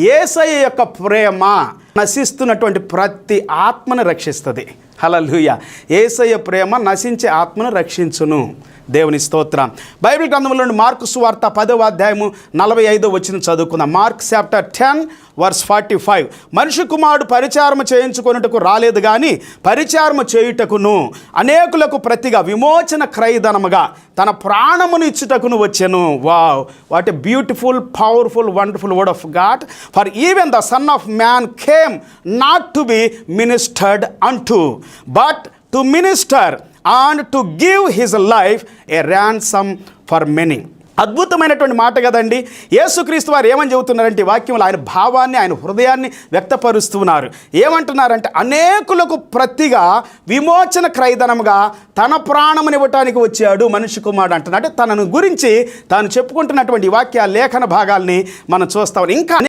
ఏసయ్య యొక్క ప్రేమ నశిస్తున్నటువంటి ప్రతి ఆత్మను రక్షిస్తుంది. హలలుయ ఏసయ్య ప్రేమ నశించే ఆత్మను రక్షించును. దేవుని స్తోత్రం. బైబిల్ గ్రంథంలో నుండి మార్కు సువార్త పదవ అధ్యాయము నలభై ఐదో వచ్చిన చదువుకుందాం. Mark chapter ten verse forty five. మనిషి కుమారుడు పరిచారము చేయించుకొనుటకు రాలేదు కానీ పరిచారము చేయుటకును అనేకులకు ప్రతిగా విమోచన క్రయధనముగా తన ప్రాణమును ఇచ్చుటకును వచ్చాను. Wow! What a beautiful powerful wonderful word of God. For even the son of man came not to be ministered unto but to minister and to give his life a ransom for many అద్భుతమైనటువంటి మాట కదండి. యేసుక్రీస్తు వారు ఏమని చెబుతున్నారంటే వాక్యంలో ఆయన భావాన్ని ఆయన హృదయాన్ని వ్యక్తపరుస్తున్నారు. ఏమంటున్నారంటే అనేకులకు ప్రతిగా విమోచన క్రైదనంగా తన ప్రాణమునివ్వటానికి వచ్చాడు మనిషి కుమారుడు అంటున్నాడు. తనను గురించి తాను చెప్పుకుంటున్నటువంటి వాక్య లేఖన భాగాల్ని మనం చూస్తాం. ఇంకా